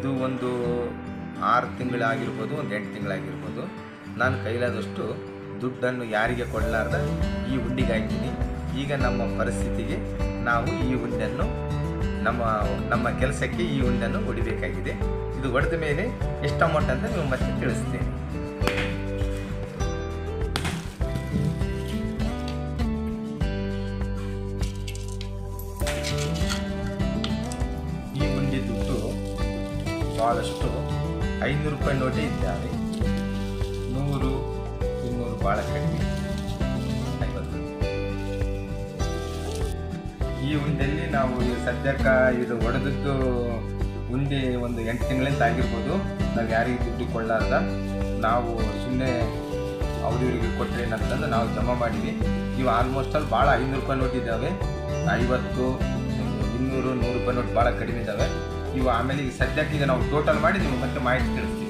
ಇದು ಒಂದು ಆರು ತಿಂಗಳಾಗಿರ್ಬೋದು, ಒಂದು ಎಂಟು ತಿಂಗಳಾಗಿರ್ಬೋದು. ನಾನು ಕೈಲಾದಷ್ಟು ದುಡ್ಡನ್ನು ಯಾರಿಗೆ ಕೊಡಲಾರ್ದ ಈ ಹುಂಡಿಗೆ ಹಾಕ್ತೀನಿ. ಈಗ ನಮ್ಮ ಪರಿಸ್ಥಿತಿಗೆ ನಾವು ಈ ಹುಂಡನ್ನು, ನಮ್ಮ ನಮ್ಮ ಕೆಲಸಕ್ಕೆ ಈ ಹುಂಡನ್ನು ಹೊಡಿಬೇಕಾಗಿದೆ. ಇದು ಹೊಡೆದ ಮೇಲೆ ಎಷ್ಟು ಅಮೌಂಟ್ ಅಂತ ನೀವು ಮತ್ತೆ ತಿಳಿಸ್ತೇನೆ. ಭಾಳಷ್ಟು ಐನೂರು ರೂಪಾಯಿ ನೋಟೇ ಇದ್ದಾವೆ ನೂರು, ಇನ್ನೂರು ಭಾಳ ಕಡಿಮೆ. ಐವತ್ತು. ಈ ಹುಂಡೆಯಲ್ಲಿ ನಾವು ಸದ್ಯಕ್ಕೆ ಇದು ಹೊಡೆದದ್ದು ಉಂಡೆ ಒಂದು ಎಂಟು ತಿಂಗಳಿಂದ ಆಗಿರ್ಬೋದು. ನಾವು ಯಾರಿಗೆ ದುಡ್ಡು ಕೊಳ್ಳಾರ್ದ ನಾವು ಸುಮ್ಮನೆ ಅವ್ರಿವ್ರಿಗೆ ಕೊಟ್ಟರೆ ಏನಂತಂದು ನಾವು ಜಮಾ ಮಾಡಿವಿ ಇವು ಆಲ್ಮೋಸ್ಟ್ ಅಲ್ಲಿ ಭಾಳ ಐನೂರು ರೂಪಾಯಿ ನೋಟ್ ಇದ್ದಾವೆ. ಐವತ್ತು, ಇನ್ನೂರು ನೂರು ರೂಪಾಯಿ ನೋಟ್ ಭಾಳ ಕಡಿಮೆ ಇದ್ದಾವೆ. ಇವು ಆಮೇಲೆ ಈಗ ಸದ್ಯಕ್ಕೆ ಈಗ ನಾವು ಟೋಟಲ್ ಮಾಡಿ ನಿಮ್ಗೆ ಮತ್ತೆ ಮಾಹಿತಿ ತಿಳಿಸ್ತೀವಿ.